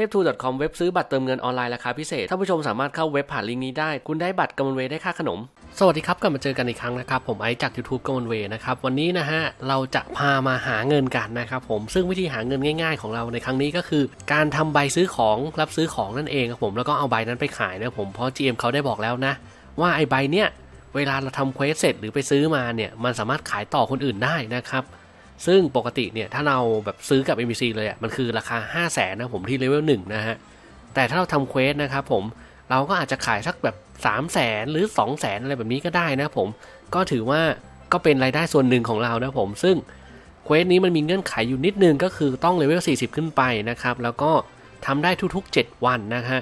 ทพทู .com เว็บซื้อบัตรเติมเงินออนไลน์ราคาพิเศษท่านผู้ชมสามารถเข้าเว็บผ่านลิงก์นี้ได้ คุณได้บัตรกำมลเวย์ได้ค่าขนม สวัสดีครับกลับมาเจอกันอีกครั้งนะครับ ผมไอซ์จาก YouTube กำมลเวย์นะครับ วันนี้นะฮะ เราจะพามาหาเงินกันนะครับผมซึ่งวิธีหาเงินง่าย ๆ ของเราในครั้งนี้ก็คือ การทำใบซื้อของรับซื้อของนั่นเองครับผมแล้วก็เอาใบนั้นไปขายนะผมเพราะ GM เขาได้บอกแล้วนะ ว่าไอ้ใบเนี้ยเวลาเราทำเควสเสร็จหรือไปซื้อมาเนี่ยมันสามารถขายต่อคนอื่นได้นะครับ ซึ่งปกติเนี่ยถ้าเราแบบซื้อกับ MBC เลยอะมันคือราคา 5 0 0แสนนะผมที่เลเวล1นะฮะ แต่ถ้าเราทำเควสนะครับผมเราก็อาจจะขายสักแบบ 3 0 0แสนหรือ 2 0 0แสนอะไรแบบนี้ก็ได้นะผมก็ถือว่าก็เป็นรายได้ส่วนหนึ่งของเรานะผม ซึ่งเควสนี้มันมีเงื่อนไขอยู่นิดนึงก็คือต้องเลเวล40 ขึ้นไปนะครับแล้วก็ทำได้ทุกๆ 7 วันนะฮะ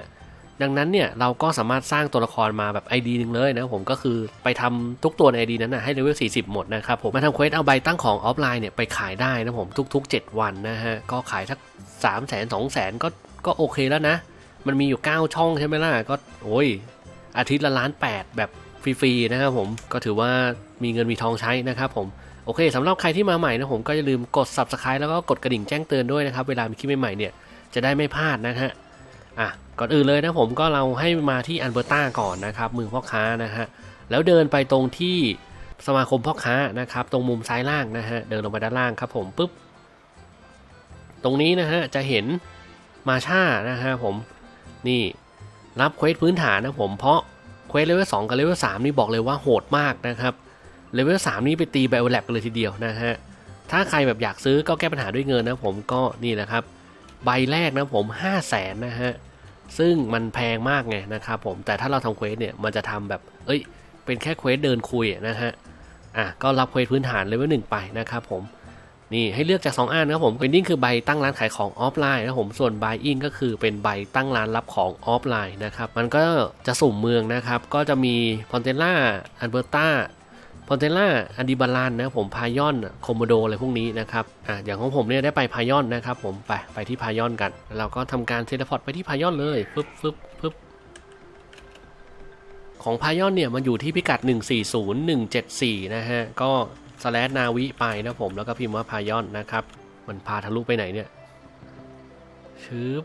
ดังนั้นเนี่ยเราก็สามารถสร้างตัวละครมาแบบ ID หนึ่งเลยนะผมก็คือไปทำทุกตัวใน ID นั้นนะให้เลเวล 40 หมดนะครับผมมาทำเควสเอาใบตั้งของออฟไลน์เนี่ยไปขายได้นะผมทุก ๆ 7 วันนะฮะก็ขายสัก3 0 0 0 0 0 2 0 0 0 0 ก็ก็โอเคแล้วนะ มันมีอยู่ 9 ช่องใช่ไหมล่ะก็โอ้ยอาทิตย์ละล้าน8แบบฟรีๆนะครับผมก็ถือว่ามีเงินมีทองใช้นะครับผมโอเคสำหรับใครที่มาใหม่นะผมก็อย่าลืมกด subscribe แล้วก็กดกระดิ่งแจ้งเตือนด้วยนะครับ เวลามีคลิปใหม่ๆเนี่ยจะได้ไม่พลาดนะฮะ อะก่อนอื่นเลยนะผมก็เราให้มาที่อันเบอร์ต้าก่อนนะครับมือพ่อค้านะฮะแล้วเดินไปตรงที่สมาคมพ่อค้านะครับ ตรงมุมซ้ายล่างนะฮะเดินลงไปด้านล่างครับผมปุ๊บตรงนี้นะฮะจะเห็นมาชานะฮะผมนี่รับเควสพื้นฐานนะผมเพราะเควสเลเวลสกับเลเวลสนี่บอกเลยว่าโหดมากนะครับเลเวลสนี่ไปตีไบโอแลบกันเลยทีเดียวนะฮะถ้าใครแบบอยากซื้อก็แก้ปัญหาด้วยเงินนะผมก็นี่นะครับ ใบแรกนะผม 5 0 0แสนนะฮะ ซึ่งมันแพงมากไงนะครับผมแต่ถ้าเราทำเควสเนี่ยมันจะทำแบบ เอ้ย เป็นแค่เควสเดินคุยนะฮะอะก็รับเควสพื้นฐานเลเวลหนึ่งไปนะครับผมนี่ให้เลือกจาก 2อันนะครับผมเวนดิ้งคือใบตั้งร้านขายของออฟไลน์นะครับผมส่วนบายอิงก็คือเป็นใบตั้งร้านรับของออฟไลน์นะครับมันก็จะสุ่มเมืองนะครับก็จะมีพอนเทล่าอันเบอร์ตา พอนเทล่าอดิบาลันนะผมพายอนคโมโบโดอะไรพวกนี้นะครับอะอย่างของผมเนี่ยได้ไปพายอนนะครับผมไปไปที่พายอนกัน เราก็ทำการเทเลพอร์ตไปที่พายอนเลยฟึบฟึบฟึบของพายอนเนี่ยมันอยู่ที่พิกัด 140174 นะฮะ ก็สแลชนาวิไปนะผมแล้วก็พิมพ์ว่าพายอนนะครับ มันพาทะลุไปไหนเนี่ยชืบ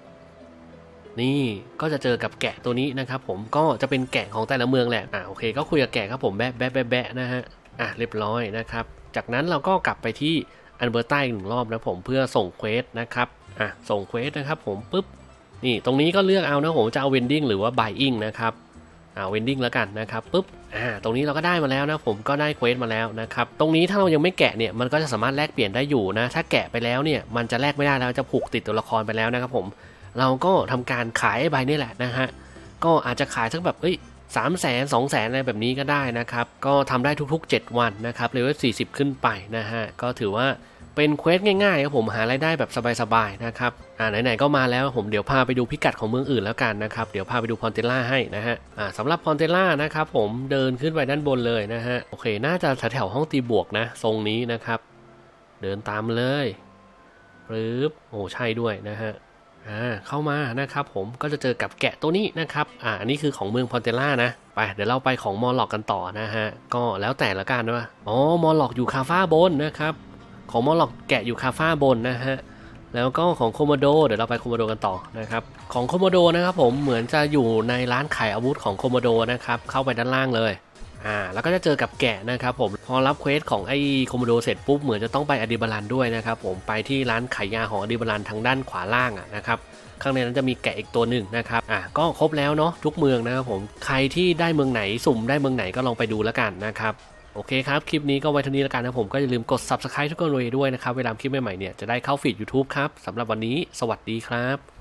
นี่ก็จะเจอกับแกะตัวนี้นะครับผมก็จะเป็นแกะของแต่ละเมืองแหละอะโอเค ก็คุยกับแกะครับผมแบะแบะแบะแบะนะฮะอะเรียบร้อยนะครับ จากนั้นเราก็กลับไปที่อันเบอร์ใต้อีกหนึ่งรอบนะผมเพื่อส่งเควสนะครับอะส่งเควสนะครับผมปุ๊บนี่ตรงนี้ก็เลือกเอานะผมจะเอาเวนดิ้งหรือว่าบายอิงนะครับอ่าเวนดิ้งแล้วกันนะครับปุ๊บอ่าตรงนี้เราก็ได้มาแล้วนะผมก็ได้เควสมาแล้วนะครับตรงนี้ถ้าเรายังไม่แกะเนี่ยมันก็จะสามารถแลกเปลี่ยนได้อยู่นะถ้าแกะไปแล้วเนี่ยมันจะแลกไม่ได้แล้วจะผูกติดตัวละครไปแล้วนะครับผม เราก็ทำการขายไอ้ใบนี่แหละนะฮะก็อาจจะขายสักแบบเอ้ยสามแสนสองแสนอะไรแบบนี้ก็ได้นะครับ ก็ทำได้ทุกๆ 7 วันนะครับเลเวลสี่สิบขึ้นไปนะฮะก็ถือว่าเป็นเควสง่ายๆครับผมหารายได้แบบสบายๆนะครับอ่าไหนๆก็มาแล้วผมเดี๋ยวพาไปดูพิกัดของเมืองอื่นแล้วกันนะครับเดี๋ยวพาไปดูพอนเทล่าให้นะฮะอ่าสำหรับพอนเทล่านะครับผมเดินขึ้นไปด้านบนเลยนะฮะโอเค น่าจะแถวๆห้องตีบวกนะทรงนี้นะครับ เดินตามเลยปึ๊บโอ้ใช่ด้วยนะฮะ อ่าเข้ามานะครับผมก็จะเจอกับแกะตัวนี้นะครับอ่าอันนี้คือของเมืองพอนเทล่านะไปเดี๋ยวเราไปของมอลล็อกกันต่อนะฮะก็แล้วแต่ละกันว่าอ๋อมอลล็อกอยู่คาฟ้าบนนะครับของมอลล็อกแกะอยู่คาฟ้าบนนะฮะแล้วก็ของโคโมโดเดี๋ยวเราไปโคโมโดกันต่อนะครับของโคโมโดนะครับผมเหมือนจะอยู่ในร้านขายอาวุธของโคโมโดนะครับเข้าไปด้านล่างเลย อ่าแล้วก็จะเจอกับแกะนะครับผมพอรับเควสของไอ้โคโมโดเสร็จปุ๊บเหมือนจะต้องไปอดิบาลันด้วยนะครับผมไปที่ร้านขายยาของอดิบาลันทางด้านขวาล่างอะนะครับข้างในนั้นจะมีแกะอีกตัวหนึ่งนะครับ อะก็ครบแล้วเนาะทุกเมืองนะครับผม ใครที่ได้เมืองไหนสุ่มได้เมืองไหนก็ลองไปดูแล้วกันนะครับ โอเคครับ คลิปนี้ก็ไว้เท่านี้แล้วกันนะผมก็อย่าลืมกด subscribe ทุกคนเลยด้วยนะครับ เวลาคลิปใหม่ๆเนี่ยจะได้เข้าฟีด YouTube ครับสำหรับวันนี้ สวัสดีครับ